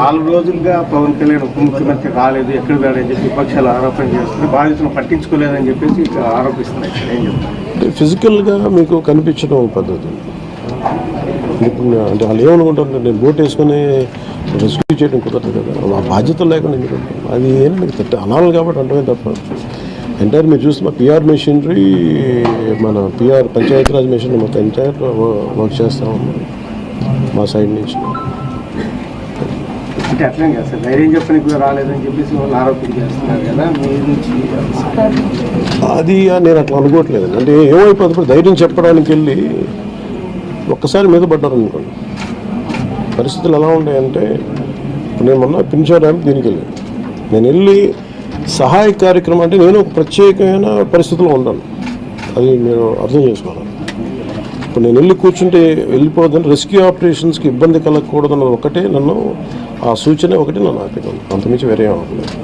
నాలుగు రోజులుగా పవన్ కళ్యాణ్ ఉప ముఖ్యమంత్రి రాలేదు ఎక్కడ వెళ్ళని చెప్పి విపక్షాలు ఆరోపణ చేస్తుంది బాధితులను పట్టించుకోలేదని చెప్పేసి ఆరోపిస్తున్నాయి ఏం అంటే ఫిజికల్గా మీకు కనిపించడం పద్ధతి. అంటే వాళ్ళు ఏమనుకుంటారు నేను బోట్ వేసుకొని రెస్క్యూ చేయడం కుదరదు కదా. ఆ బాధ్యత లేకుండా ఎందుకు ఉంటాం? అది ఏంటంటే తిట్ట అనాలి కాబట్టి అంటమే తప్ప ఎంటైర్ మీరు చూస్తే మా పిఆర్ మెషినరీ మన పిఆర్ పంచాయతీరాజ్ మెషినరీ మొత్తం ఎంటైర్ వర్క్ చేస్తూ ఉన్నాం. మా సైడ్ నుంచి. అంటే అట్లనే కదా సార్ ధైర్యం చెప్పని కూడా రాలేదని చెప్పేసి వాళ్ళు ఆరోపణ చేస్తున్నారు కదా మీ నుంచి అది నేను అట్లా అనుకోవట్లేదు. అంటే ఏమైపోతుంది ధైర్యం చెప్పడానికి వెళ్ళి ఒక్కసారి మీద పడ్డారు అనుకోండి. పరిస్థితులు ఎలా ఉన్నాయంటే నేను మొన్న పింఛన్ ర్యాంప్ దీనికి వెళ్ళాను. నేను వెళ్ళి సహాయ కార్యక్రమం అంటే నేను ఒక ప్రత్యేకమైన పరిస్థితిలో ఉన్నాను. అది మీరు అర్థం చేసుకోవాలి. ఇప్పుడు నేను వెళ్ళి కూర్చుంటే వెళ్ళిపోవద్దని రెస్క్యూ ఆపరేషన్స్కి ఇబ్బంది కలగకూడదన్న ఒకటే నన్ను ఆ సూచన ఒకటి నన్ను ఆపేదాను అంతమించి వేరే ఆపలేదు.